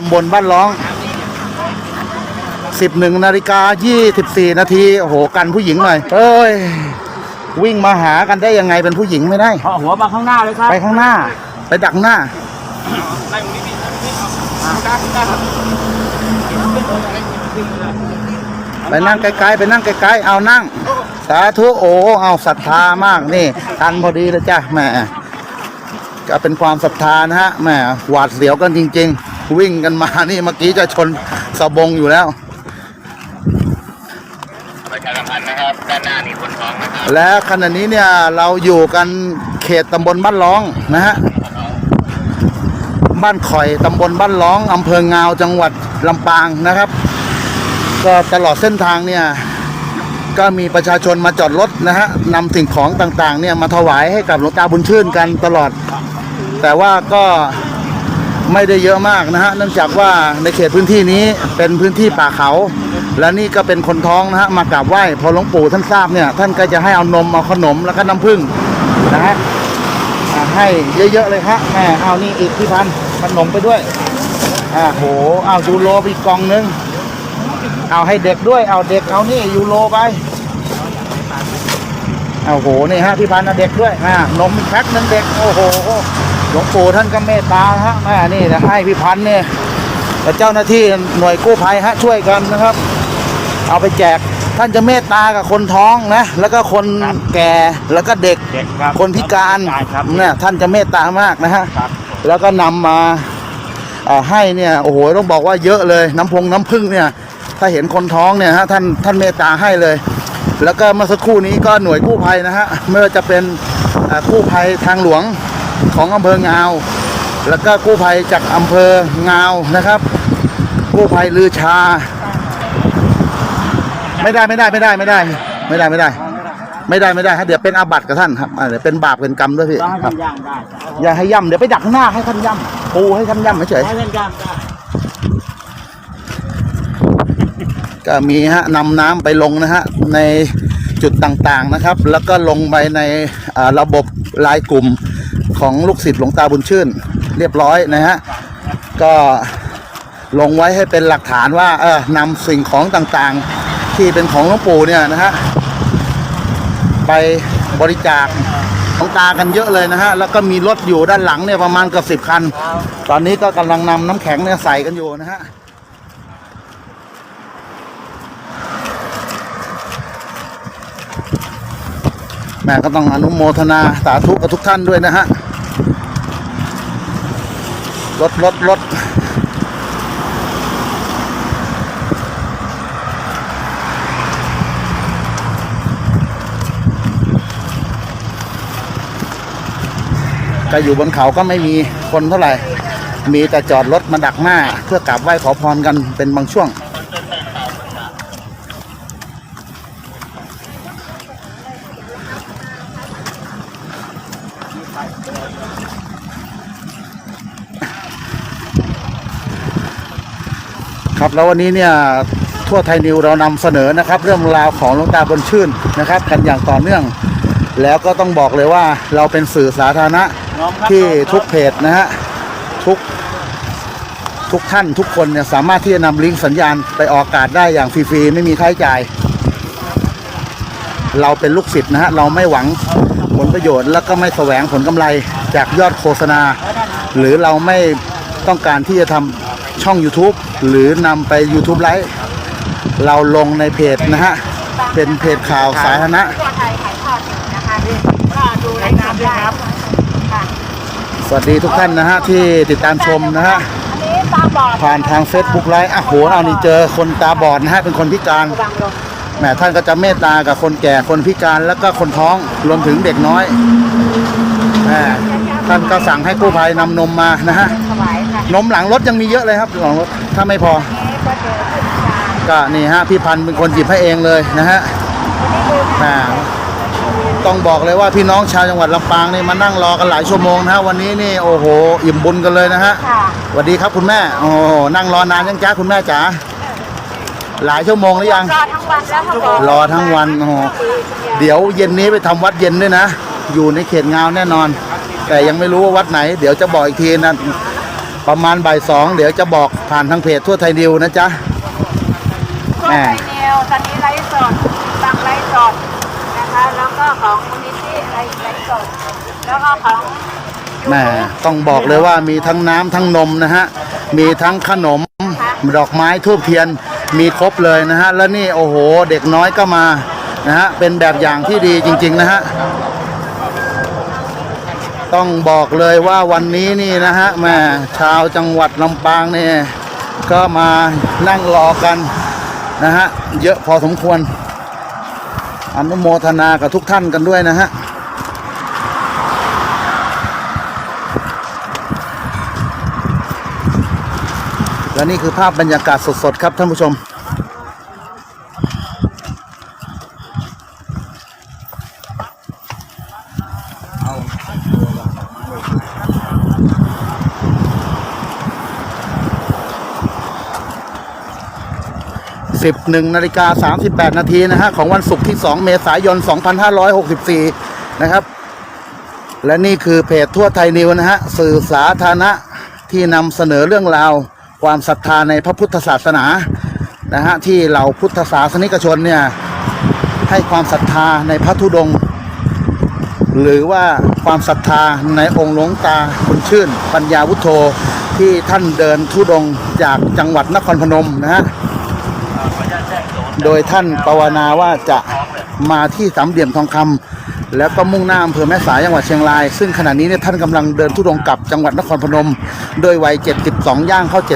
ตำบลบ้านร้อง 11นาฬิกา24 นาทีโอ้โหกันผู้หญิงหน่อยเอ้ย วิ่งมาหากันได้ยังไงเป็นผู้หญิงไม่ได้ เอาหัวมาข้างหน้าเลยครับไปข้างหน้า ไปดักหน้า ไปนั่งไกลๆไปนั่งไกลๆเอานั่ง สาธุโอ้เอาศรัทธามากนี่ทันพอดีเลยจ้ะแหม่ก็เป็นความศรัทธานะฮะแหม่หวาดเสียวกันจริง ๆ วิ่งกันมานี่เมื่อกี้จะชนสะบงอยู่แล้วประชาสัมพันธ์นะครับด้านหน้ามีคนท้องนะครับและขณะนี้เนี่ยเราอยู่กันเขตตำบลบ้านร้องนะฮะบ้านข่อยตำบลบ้านร้องอำเภองาวจังหวัดลำปางนะครับ ก็ตลอดเส้นทางเนี่ยก็มีประชาชนมาจอดรถนะฮะนำสิ่งของต่างๆเนี่ยมาถวายให้กับหลวงตาบุญชื่นกันตลอด แต่ว่าก็ ไม่ได้เยอะมากนะฮะเนื่องจากว่าในเขตพื้นที่นี้เป็นพื้นที่ป่าเขา และนี่ก็เป็นคนท้องนะฮะมากราบไหว้พอหลวงปู่ท่านทราบเนี่ยท่านก็จะให้เอานมเอาขนมแล้วก็น้ำผึ้งนะฮะอ่าให้เยอะๆเลยฮะแม่เอานี่อีกพี่พันขนมไปด้วยอ่าโหเอายูโรไปอีกกล่องนึงเอาให้เด็กด้วยเอาเด็กเอานี่ยูโรไปเอาโหนี่ฮะพี่พันเอาเด็กด้วยอ่านมอีกแพ็คนึงเด็กโอ้โห หลวงปู่ท่านก็เมตตาฮะแม่นี่นะให้พี่พันเนี่ยและเจ้าหน้าที่หน่วยกู้ภัยฮะช่วยกันนะครับ เอาไปแจกท่านจะเมตตากับคนท้องนะ แล้วก็คนแก่แล้วก็เด็กเด็กครับคนพิการครับ เนี่ยท่านจะเมตตามากนะฮะ ครับแล้วก็นำมาเอ่อให้เนี่ยโอ้โหต้องบอกว่าเยอะเลยน้ำพงน้ำพึ่งเนี่ย ถ้าเห็นคนท้องเนี่ยฮะท่านท่านเมตตาให้เลย แล้วก็เมื่อสักครู่นี้ก็หน่วยกู้ภัยนะฮะไม่ว่าจะเป็นเอ่อกู้ภัยทางหลวง ของอำเภองาว แล้วก็กู้ภัยจากอำเภองาวนะครับ กู้ภัยลือชา ไม่ได้ไม่ได้ไม่ได้ไม่ได้ ไม่ได้ไม่ได้ ไม่ได้ไม่ได้ฮะเดี๋ยวเป็นอาบัติกับท่านครับอ่าเดี๋ยวเป็นบาปเป็นกรรมด้วยพี่ต้องให้ครัท่าบนย่างได้อย่าให้ย่ำเดี๋ยวไปดักข้างหน้าให้ท่านย่ำปูให้ท่านย่ำเฉยให้ท่านย่างได้ๆก็มีฮะนำน้ำไปลงนะฮะในจุดต่างๆนะครับ แล้วก็ลงไปในอ่าระบบไลายกลุ่ม ของลูกศิษย์หลวงตาบุญชื่น เรียบร้อยนะฮะก็ลงไว้ให้เป็นหลักฐานว่าเออนำสิ่งของต่างๆ ที่เป็นของหลวงปู่เนี่ยนะฮะไปบริจาคของตากันเยอะเลยนะฮะแล้วก็มีรถอยู่ด้านหลังเนี่ยประมาณเกือบสิบคัน ตอนนี้ก็กำลังนำน้ำแข็งเนี่ยใส่กันอยู่นะฮะแม่ก็ต้องอนุโมทนาสาธุกับทุกท่านด้วยนะฮะ รถรถรถก็อยู่บนเขาก็ไม่มีคนเท่าไหร่ มีแต่จอดรถมาดักหน้า เพื่อกราบไหว้ขอพรกันเป็นบางช่วง ครับแล้ววันนี้เนี่ยทั่วไทยนิวเรานำเสนอนะครับ เรื่องราวของหลวงตาบนชื่นนะครับกันอย่างต่อเนื่อง แล้วก็ต้องบอกเลยว่าเราเป็นสื่อสาธารณะน้อมครับที่น้อมครับทุกเพจนะฮะทุกทุกท่านทุกคนเนี่ยสามารถที่จะนำลิงก์สัญญาณไปออกอากาศได้อย่างฟรีๆไม่มีค่าใช้จ่าย เราเป็นลูกศิษย์นะฮะเราไม่หวังผลประโยชน์แล้วก็ไม่แสวงผลกำไรจากยอดโฆษณา หรือเราไม่ต้องการที่จะทำ ช่อง YouTube หรือนำไป YouTube ไลฟ์เราลงในเพจนะฮะ เป็นเพจข่าวสาธารณะ ทั่วไทยถ่ายทอดอยู่นะคะก็ดูรายการได้ค่ะสวัสดีทุกท่านนะฮะ ที่ติดตามชมนะฮะ อันนี้ตาบอดผ่านทาง Facebook ไลฟ์อะโหเอานี่เจอคนตาบอดนะฮะ เป็นคนพิการ บังลงแหมท่านก็จะเมตตากับคนแก่คนพิการแล้วก็คนท้องรวมถึงเด็กน้อยแหมท่านก็สั่งให้กู้ภัยนำนมมานะฮะ ถวายค่ะ นมหลังรถยังมีเยอะเลยครับหลังรถถ้าไม่พอนี่ก็เจอผู้พิการก็นี่ฮะพี่พันธุ์เป็นคนหยิบให้เองเลยนะฮะนี่คือแหมต้องบอกเลยว่าพี่น้องชาวจังหวัดลำปางนี่มานั่งรอกันหลายชั่วโมงนะฮะวันนี้นี่โอ้โหอิ่มบุญกันเลยนะฮะค่ะสวัสดีครับคุณแม่โอ้โหนั่งรอนานยังจ้าคุณแม่จ๋าหลายชั่วโมงหรือยัง รอทั้งวันแล้วค่ะรอทั้งวันโอ้โหเดี๋ยวเย็นนี้ไปทำวัดเย็นด้วยนะ อยู่ในเขตงาวแน่นอน แต่ยังไม่รู้ว่าวัดไหน เดี๋ยวจะบอกอีกทีนะ ประมาณบ่ายสองเดี๋ยวจะบอกผ่านทางเพจทั่วไทยดิวนะจ๊ะทั่วไทยเดียวตอนนี้ไลฟ์สดตั้งไลฟ์สดนะคะแล้วก็ของมูลนิธิไลฟ์ไลฟ์สดแล้วก็ของแหม่ต้องบอกเลยว่ามีทั้งน้ำทั้งนมนะฮะมีทั้งขนมดอกไม้ทูบเทียนมีครบเลยนะฮะแล้วนี่โอ้โหเด็กน้อยก็มานะฮะเป็นแบบอย่างที่ดีจริง ๆ นะฮะ ต้องบอกเลยว่าวันนี้นี่นะฮะแม่ชาวจังหวัดลำปางเนี่ยก็มานั่งรอกันนะฮะเยอะพอสมควรอนุโมทนากับทุกท่านกันด้วยนะฮะและนี่คือภาพบรรยากาศสดๆครับท่านผู้ชม 11นาฬิกา38นาทีนะฮะของวันศุกร์ที่ 2 เมษายน 2564 นะครับ และนี่คือเพจทั่วไทยนิวนะฮะสื่อสาธารณะที่นำเสนอเรื่องราว ความศรัทธาในพระพุทธศาสนานะฮะที่เหล่าพุทธศาสนิกชนเนี่ยให้ความศรัทธาในพระธุดงค์หรือว่าความศรัทธาในองค์หลวงตาคุณชื่น ปัญญาวุฒโธที่ท่านเดินธุดงค์จากจังหวัดนครพนมนะฮะ โดยท่านภาวนาว่าจะมาที่สามเหลี่ยมทองคำแล้วก็มุ่งหน้าอำเภอแม่สายจังหวัดเชียงราย ซึ่งขณะนี้เนี่ยท่านกำลังเดินทุดงกลับจังหวัดนครพนม โดยวัย 72 ย่างเข้า 73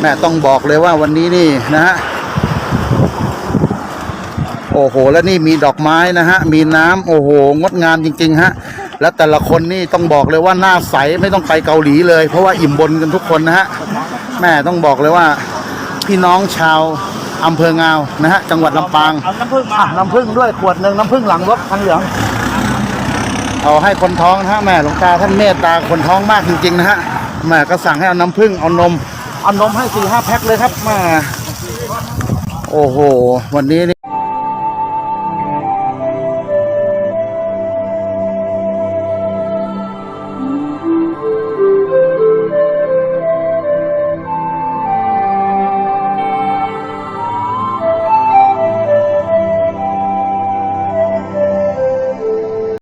แม่ต้องบอกเลยว่าวันนี้นี่นะฮะโอ้โห แล้วนี่มีดอกไม้นะฮะ มีน้ำโอ้โห งดงามจริง ๆ ฮะ และแต่ละคนนี่ต้องบอกเลยว่าหน้าใสไม่ต้องไปเกาหลีเลย เพราะว่าอิ่มบนกันทุกคนนะฮะ แม่ต้องบอกเลยว่า พี่น้องชาวอำเภองาวนะฮะจังหวัดลำปางเอาน้ำผึ้งมาอะน้ำผึ้งด้วยขวดหนึ่งน้ำผึ้งหลังรถคันเหลืองเอาให้คนท้องนะฮะแม่หลวงตาท่านเมตตาคนท้องมากจริงๆนะฮะแม่ก็สั่งให้เอาน้ำผึ้งเอานมเอานมให้สี่ห้าแพ็คเลยครับแม่โอ้โห วันนี้นี่